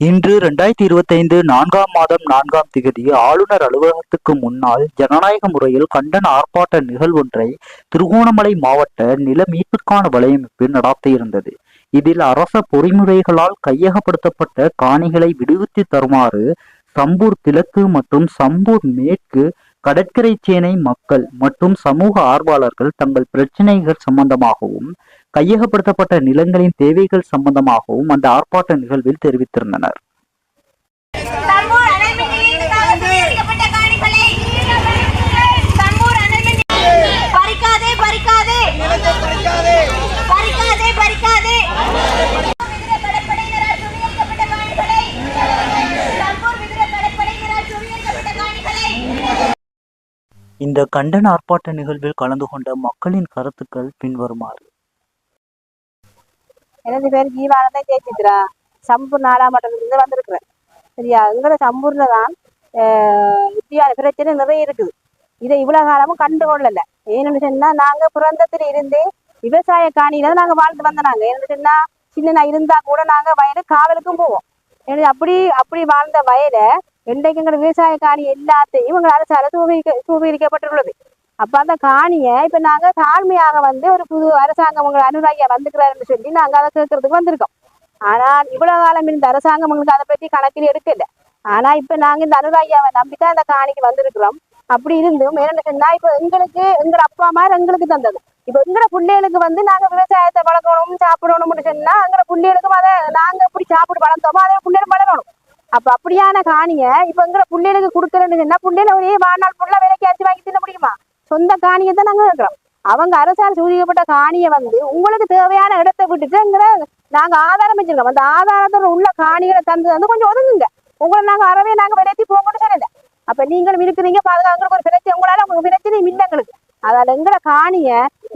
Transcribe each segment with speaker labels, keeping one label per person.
Speaker 1: இன்று இரண்டாயிரத்தி இருபத்தைந்து நான்காம் மாதம் நான்காம் திகதி ஆளுநர் அலுவலகத்துக்கு முன்னால் ஜனநாயக முறையில் கண்டன ஆர்ப்பாட்ட நிகழ்வொன்றை திருகோணமலை மாவட்ட நில மீட்புக்கான வலையமைப்பு நடத்தியிருந்தது. இதில் அரச பொறிமுறைகளால் கையகப்படுத்தப்பட்ட காணிகளை விடுவித்து தருமாறு சம்பூர் கிழக்கு மற்றும் சம்பூர் மேற்கு கடற்கரை சேனை மக்கள் மற்றும் சமூக ஆர்வலர்கள் தங்கள் பிரச்சினைகள் சம்பந்தமாகவும் கையகப்படுத்தப்பட்ட நிலங்களின் தேவைகள் சம்பந்தமாகவும் அந்த ஆர்ப்பாட்ட நிகழ்வில் தெரிவித்திருந்தனர். இந்த கண்டன ஆர்ப்பாட்ட நிகழ்வில் கலந்து கொண்ட மக்களின் கருத்துக்கள் பின்வருமாறு.
Speaker 2: எனது பேர் ஜீவானந்தன் ஜெயசித்ரா சம்பூர் நாடாமட்டத்திலிருந்து வந்திருக்கிறேன். சரியா? எங்களோட சம்பூர்ல தான் ஆஹ், இப்படியான பிரச்சனை நிறைய இருக்குது. இதை இவ்வளவு காலமும் கண்டு கொள்ளல. ஏன்னு சொன்னா நாங்க பிறந்தத்துல இருந்தே விவசாய காணியில நாங்க வாழ்ந்து வந்த நாங்க. ஏன்னு சொன்னா சின்ன இருந்தா கூட நாங்க வயலு காவலுக்கும் போவோம். அப்படி அப்படி வாழ்ந்த வயலை இன்றைக்கு எங்களோட விவசாய காணி எல்லாத்தையும் எங்கள் அரசால தூவிக்க சூகரிக்கப்பட்டுள்ளது அப்ப அந்த காணியை இப்ப நாங்க தாழ்மையாக வந்து ஒரு புது அரசாங்கம் உங்களை அனுராகியா வந்துக்கிறாருன்னு சொல்லி நாங்க அதை கேட்கறதுக்கு வந்திருக்கோம். ஆனால் இவ்வளவு காலம் இருந்த அரசாங்கம் உங்களுக்கு அதை பத்தி கணக்கில் எடுக்கல. ஆனா இப்ப நாங்க இந்த அனுராகியாவை தான் அந்த காணிக்கு வந்திருக்கிறோம். அப்படி இருந்தும் என்ன சொன்னா இப்ப எங்களுக்கு எங்களோட அப்பா அம்மா எங்களுக்கு தந்தது. இப்ப எங்கட பிள்ளைகளுக்கு வந்து நாங்க விவசாயத்தை வளர்க்கணும் சாப்பிடணும்னு சொன்னா எங்கட பிள்ளைகளுக்கும் அதை நாங்க எப்படி சாப்பிட்டு வளர்த்தோமோ அதே பிள்ளைகளும் வளரணும். அப்ப அப்படியான காணிய இப்ப எங்கட பிள்ளைகளுக்கு கொடுக்கறேன்னு சொன்னா பிள்ளைல ஒரே வாழ்நாள் புள்ள விலைக்கு அரிசி வாங்கி தின்ன முடியுமா? சொந்த காணியை தான் நாங்க இருக்கிறோம் அவங்க அரசால் சூழிக்கப்பட்ட காணியை வந்து உங்களுக்கு தேவையான இடத்தை விட்டுட்டு எங்கிற நாங்க ஆதாரம் வச்சிருக்கோம். அந்த ஆதாரத்தோட உள்ள காணிகளை தந்து வந்து கொஞ்சம் ஒதுங்குங்க. உங்களை நாங்க அறவே நாங்க விளையாட்டி போங்கன்னு சொல்லல. அப்ப நீங்களும் இருக்கிறீங்க பாதுகாக்கிறதுக்கு ஒரு பிரச்சனை உங்களால உங்களுக்கு பிரச்சனை இல்லை எங்களுக்கு. அதால எங்களை காணிய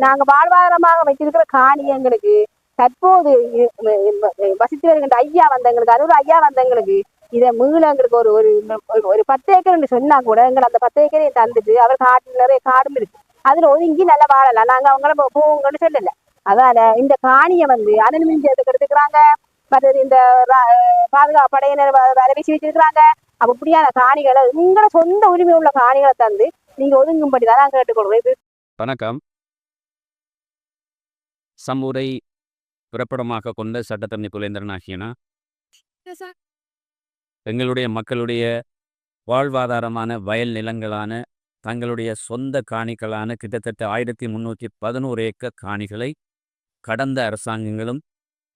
Speaker 2: நாங்க வாழ்வாதாரமாக வச்சிருக்கிற காணியை எங்களுக்கு தற்போது வசித்து வருகின்ற ஐயா வந்தவங்களுக்கு அறுபது ஐயா வந்தவங்களுக்கு இதை மீள எங்களுக்கு ஒரு ஒரு ஒரு- பத்து ஏக்கர்னு சொன்னா கூட எங்களை அந்த பத்து ஏக்கரையும் தந்துட்டு அவர் காட்டு நிறைய காடும் இருக்கு. அதுல ஒதுங்கி நல்லா வாழலாம். நாங்க அவங்கள போங்கன்னு சொல்லல. அதால இந்த காணியை வந்து அனல் மின்ஜயத்துக்கு எடுத்துக்கிறாங்க மற்றது இந்த பாதுகாப்பு படையினர் வ- வர வீசி வச்சிருக்கிறாங்க. அப்ப இப்படியான காணிகளை உங்களோட சொந்த உரிமை உள்ள காணிகளை தந்து நீங்க ஒதுங்கும்படி தான் நான் கேட்டுக்கொள்றேன் இது
Speaker 3: வணக்கம். சம்பூரை பிறப்பிடமாக கொண்ட சட்டத்தரணி குலேந்திரன் ஆகியனா. எங்களுடைய மக்களுடைய வாழ்வாதாரமான வயல் நிலங்களான தங்களுடைய சொந்த காணிகளான கிட்டத்தட்ட ஆயிரத்தி முந்நூற்றி பதினோரு ஏக்கர் காணிகளை கடந்த அரசாங்கங்களும்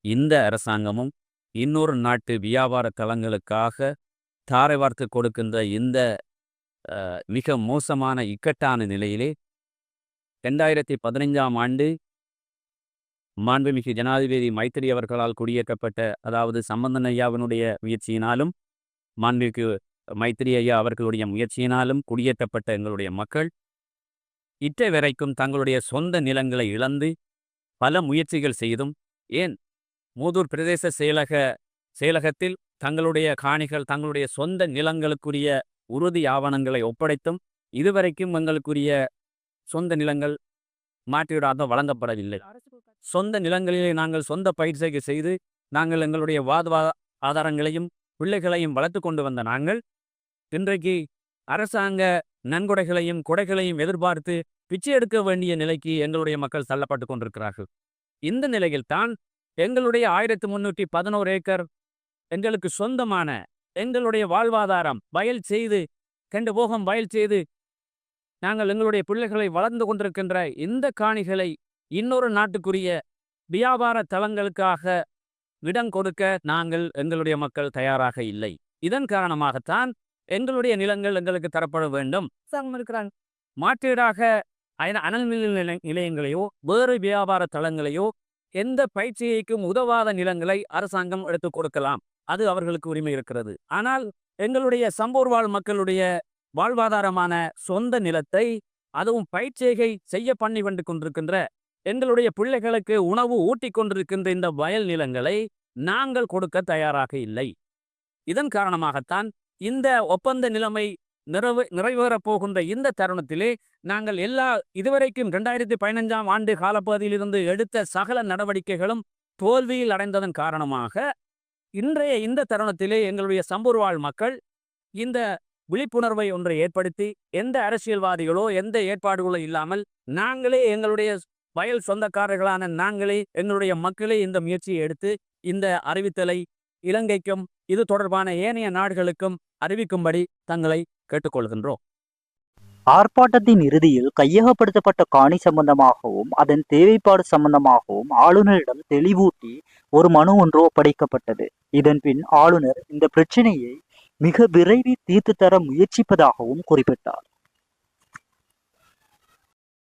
Speaker 3: இந்த அரசாங்கமும் இன்னொரு நாட்டு வியாபார தலங்களுக்காக தாரை வார்த்து கொடுக்கின்ற இந்த மிக மோசமான இக்கட்டான நிலையிலே ரெண்டாயிரத்தி பதினைஞ்சாம் ஆண்டு மாண்புமிகு ஜனாதிபதி மைத்திரி அவர்களால் குடியேற்றப்பட்ட அதாவது சம்பந்தன் ஐயாவினுடைய முயற்சியினாலும் மாண்பிக்கு மைத்திரி ஐயா அவர்களுடைய முயற்சியினாலும் குடியேற்றப்பட்ட எங்களுடைய மக்கள் இற்றை வரைக்கும் தங்களுடைய சொந்த நிலங்களை இழந்து பல முயற்சிகள் செய்தும் ஏன் மூதூர் பிரதேச செயலக செயலகத்தில் தங்களுடைய காணிகள் தங்களுடைய சொந்த நிலங்களுக்குரிய உறுதி ஆவணங்களை ஒப்படைத்தும் இதுவரைக்கும் எங்களுக்குரிய சொந்த நிலங்கள் மாற்றிவிடாத வழங்கப்படவில்லை. சொந்த நிலங்களிலே நாங்கள் சொந்த பயிற்சியை செய்து நாங்கள் எங்களுடைய வாதவா ஆதாரங்களையும் பிள்ளைகளையும் வளர்த்து கொண்டு வந்த நாங்கள் இன்றைக்கு அரசாங்க நன்கொடைகளையும் கொடைகளையும் எதிர்பார்த்து பிச்சை எடுக்க வேண்டிய நிலைக்கு எங்களுடைய மக்கள் தள்ளப்பட்டு கொண்டிருக்கிறார்கள். இந்த நிலையில்தான் எங்களுடைய ஆயிரத்தி முன்னூற்றி பதினோரு ஏக்கர் எங்களுக்கு சொந்தமான எங்களுடைய வாழ்வாதாரம் வயல் செய்து கண்டு போகம் வயல் செய்து நாங்கள் எங்களுடைய பிள்ளைகளை வளர்ந்து கொண்டிருக்கின்ற இந்த காணிகளை இன்னொரு நாட்டுக்குரிய வியாபார தலங்களுக்காக இடம் கொடுக்க நாங்கள் எங்களுடைய மக்கள் தயாராக இல்லை. இதன் காரணமாகத்தான் எங்களுடைய நிலங்கள் எங்களுக்கு தரப்பட வேண்டும். இருக்கிறாங்க. மாற்றீடாக அனல் நிலை- நிலையங்களையோ வேறு வியாபார தலங்களையோ எந்த பயிற்சியைக்கும் உதவாத நிலங்களை அரசாங்கம் எடுத்துக் கொடுக்கலாம். அது அவர்களுக்கு உரிமை இருக்கிறது. ஆனால் எங்களுடைய சம்பூர் வாழ் மக்களுடைய வாழ்வாதாரமான சொந்த நிலத்தை அதுவும் பயிற்சிகை செய்ய பண்ணி வந்து கொண்டிருக்கின்ற எங்களுடைய பிள்ளைகளுக்கு உணவு ஊட்டிக் கொண்டிருக்கின்ற இந்த வயல் நிலங்களை நாங்கள் கொடுக்க தயாராக இல்லை. இதன் காரணமாகத்தான் இந்த ஒப்பந்த நிலைமை நிறைவு நிறைவேறப் போகின்ற இந்த தருணத்திலே நாங்கள் எல்லா இதுவரைக்கும் ரெண்டாயிரத்தி பதினஞ்சாம் ஆண்டு காலப்பகுதியிலிருந்து எடுத்த சகல நடவடிக்கைகளும் தோல்வியில் அடைந்ததன் காரணமாக இன்றைய இந்த தருணத்திலே எங்களுடைய சம்பூர்வாழ் மக்கள் இந்த விழிப்புணர்வை ஒன்றை ஏற்படுத்தி எந்த அரசியல்வாதிகளோ எந்த ஏற்பாடுகளோ இல்லாமல் நாங்களே எங்களுடைய வயல் சொந்தக்காரர்களான நாங்களே எங்களுடைய மக்களே இந்த முயற்சியை எடுத்து இந்த அறிவித்தலை இலங்கைக்கும் இது தொடர்பான ஏனைய நாடுகளுக்கும் அறிவிக்கும்படி தங்களை கேட்டுக்கொள்கின்றோம்.
Speaker 1: ஆர்ப்பாட்டத்தின் இறுதியில் கையகப்படுத்தப்பட்ட காணி சம்பந்தமாகவும் அதன் தேவைப்பாடு சம்பந்தமாகவும் ஆளுநரிடம் தெளிவூட்டி ஒரு மனு ஒன்று ஒப்படைக்கப்பட்டது. இதன் பின் ஆளுநர் இந்த பிரச்சனையை மிக விரைவில் தீர்த்து தர முயற்சிப்பதாகவும் குறிப்பிட்டார்.